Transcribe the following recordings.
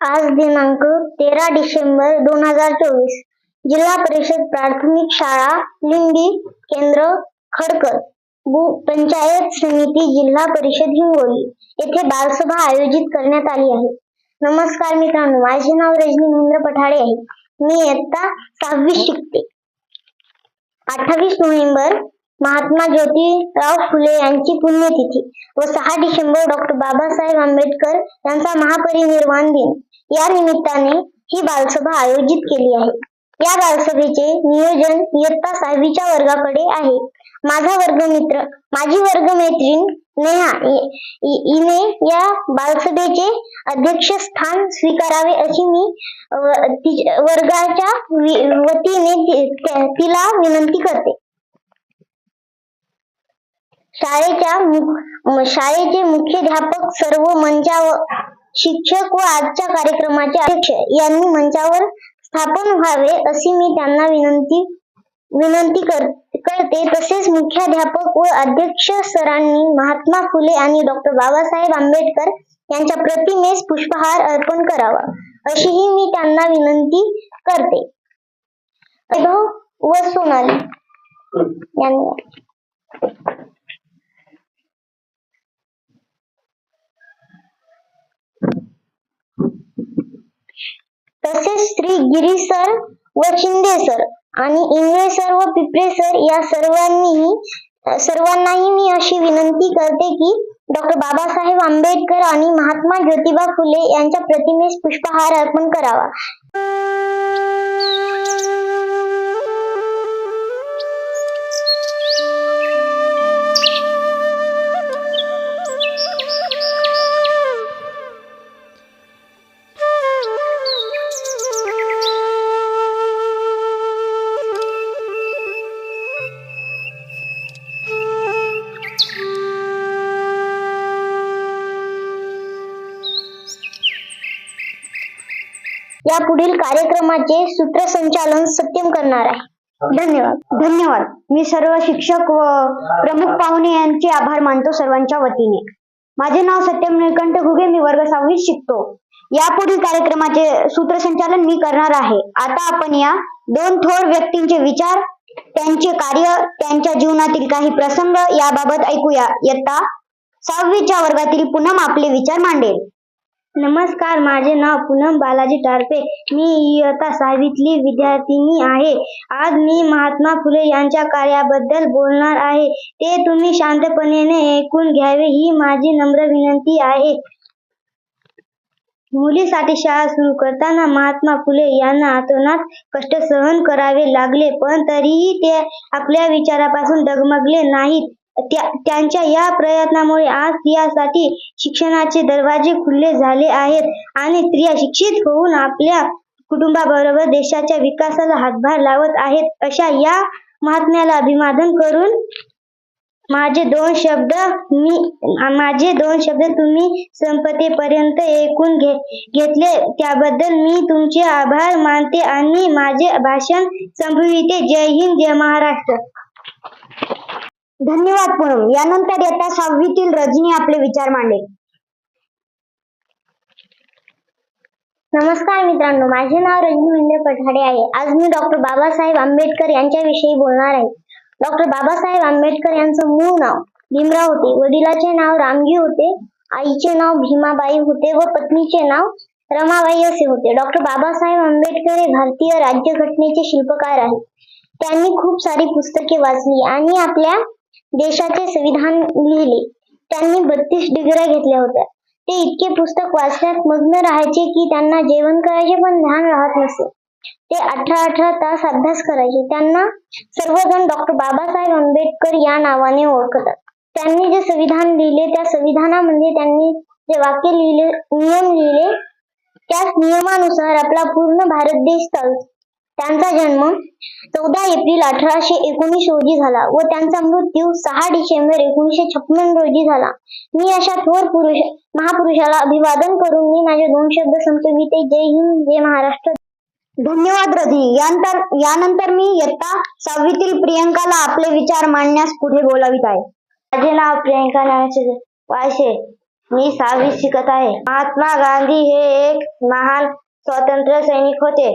आज दिनांक तेरा डिसेंबर दोन हजार चोवीस. जिल्हा परिषद प्राथमिक शाळा लिंबी केंद्र खडकर. भू पंचायत समिती जिल्हा परिषद हिंगोली. येथे बालसभा आयोजित करण्यात आली आहे. नमस्कार मित्रांनो माझे नाव रजनी महेंद्र पठाडे आहे. मी इयत्ता सहावी शिकते. अठ्ठावीस नोव्हेंबर महात्मा ज्योतिराव फुले यांची पुण्यतिथी व सहा डिसेंबर डॉक्टर बाबासाहेब आंबेडकर यांचा महापरिनिर्वाण दिन. या निमित्ताने ही बालसभा आयोजित केली आहे. या बालसभेचे नियोजन इयत्ता सहावीच्या वर्गाकडे आहे. माझा वर्गमित्र माझी वर्गमैत्रीण नेहा इ- इ- हिने या बालसभेचे अध्यक्ष स्थान स्वीकारावे अशी मी वर्गाच्या वतीने तिला विनंती करते. शाळेच्या शाळेचे मुख्याध्यापक सर्व मंचावर शिक्षक व आजच्या कार्यक्रमाचे अध्यक्ष यांनी मंचावर स्थापन व्हावे अशी मी त्यांना विनंती विनंती कर, करते. तसेच मुख्याध्यापक व अध्यक्ष सरांनी महात्मा फुले आणि डॉक्टर बाबासाहेब आंबेडकर यांच्या प्रतिमेस पुष्पहार अर्पण करावा अशीही मी त्यांना विनंती करते. वैभव व सोनाली तसेच श्री गिरी सर व शिंदे सर आणि इंगळे सर व पिपरे सर या सर्वांनीही सर्वांनाही मी अशी विनंती करते की डॉक्टर बाबासाहेब आंबेडकर आणि महात्मा ज्योतिबा फुले यांच्या प्रतिमेस पुष्पहार अर्पण करावा. या पुढील कार्यक्रमाचे सूत्रसंचालन सत्यम करणार आहे. धन्यवाद. धन्यवाद. मी सर्व शिक्षक व प्रमुख पाहुणे यांचे आभार मानतो सर्वांच्या वतीने. माझे नाव सत्यम निळकंठ घुगे. मी वर्ग सहावीत शिकतो. यापुढील कार्यक्रमाचे सूत्रसंचालन मी करणार आहे. आता आपण या दोन थोर व्यक्तींचे विचार त्यांचे कार्य त्यांच्या जीवनातील काही प्रसंग याबाबत ऐकूया. इयत्ता सहावीच्या वर्गातील पूनम आपले विचार मांडेल. नमस्कार माझे नाव पूनम बालाजी टारपे मी इयत्ता सहावीतली विद्यार्थिनी आहे. आज मी महात्मा फुले यांच्या कार्याबद्दल बोलणार आहे. ते तुम्ही शांतपणे ऐकून घ्यावे ही माझी नम्र विनंती आहे. मुलीसाठी शाळा सुरू करताना महात्मा फुले यांना अतोनात कष्ट सहन करावे लागले पण तरीही ते आपल्या विचारापासून डगमगले नाहीत. त्यांच्या या प्रयत्नामुळे आज स्त्रियासाठी शिक्षणाचे दरवाजे खुले झाले आहेत आणि स्त्रिया शिक्षित होऊन आपल्या कुटुंबाबरोबर देशाच्या विकासाला हातभार लावत आहेत. अशा या महात्म्याला अभिवादन करून माझे दोन शब्द मी माझे दोन शब्द तुम्ही संपतेपर्यंत ऐकून घे घेतले. त्याबद्दल मी तुमचे आभार मानते आणि माझे भाषण संपविते. जय हिंद जय महाराष्ट्र. धन्यवाद पूनम. यानंतर इयत्ता सहावीतील रजनी आपले विचार मांडेल नमस्कार मित्रांनो माझे नाव रजनी महेंद्र पठाडे आहे. आज मी डॉक्टर बाबासाहेब आंबेडकर यांच्याविषयी बोलणार आहे. डॉक्टर बाबासाहेब आंबेडकर यांचं मूळ नाव भीमराव होते. वडिलाचे नाव रामजी होते आईचे नाव भीमाबाई होते व पत्नीचे नाव रमाबाई असे होते. डॉक्टर बाबासाहेब आंबेडकर हे भारतीय राज्यघटनेचे शिल्पकार आहेत. त्यांनी खूप सारी पुस्तके वाचली आणि आपल्या देशाचे संविधान लिहिले. त्यांनी बत्तीस डिग्र्या घेतल्या होत्या. ते इतके पुस्तक वाचण्यात मग्न राहायचे की त्यांना जेवण करायचे पण ध्यान राहत नसे. ते अठरा अठरा तास अभ्यास करायचे. त्यांना सर्वजण डॉक्टर बाबासाहेब आंबेडकर या नावाने ओळखतात. त्यांनी जे संविधान लिहिले त्या संविधानामध्ये त्यांनी जे वाक्य लिहिले नियम लिहिले त्याच नियमानुसार आपला पूर्ण भारत देश चालतो. त्यांचा जन्म चौदा एप्रिल अठराशे एकोणीस रोजी झाला व त्यांचा मृत्यू सहा डिसेंबर एकोणीसशे छप्पन रोजी झाला. मी अशा थोर पुरुष महापुरुषाला अभिवादन करून मी माझे दोन शब्द संपविते जय हिंद जय महाराष्ट्र. धन्यवाद रधी यानंतर यानंतर मी इयत्ता सहावीतील प्रियंकाला आपले विचार मांडण्यास पुढे बोलावित आहे. माझे नाव प्रियंका नावाचे वायशे मी सहावी शिकत आहे. महात्मा गांधी हे एक महान स्वातंत्र्य सैनिक होते.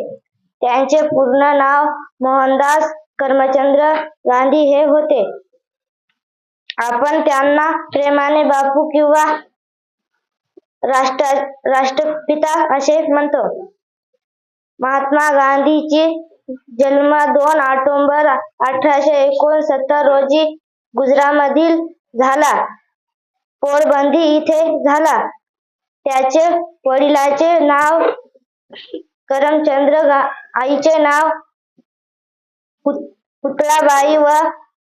त्यांचे पूर्ण नाव मोहनदास कर्मचंद्र गांधी हे होते. आपण त्यांना प्रेमाने बापू किंवा राष्ट्र राष्ट्रपिता असे म्हणतो. महात्मा गांधीची जन्म दोन ऑक्टोबर अठराशे एकोणसत्तर रोजी गुजरामधील झाला. पोळबंदी इथे झाला. त्याचे वडिलाचे नाव करमचंद्र गा- आईचे नाव पुत- पुतळाबाई व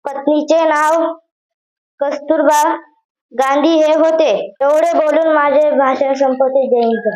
पत्नीचे नाव कस्तुरबा गांधी हे होते. एवढे बोलून माझे भाषण संपवते जय हिंद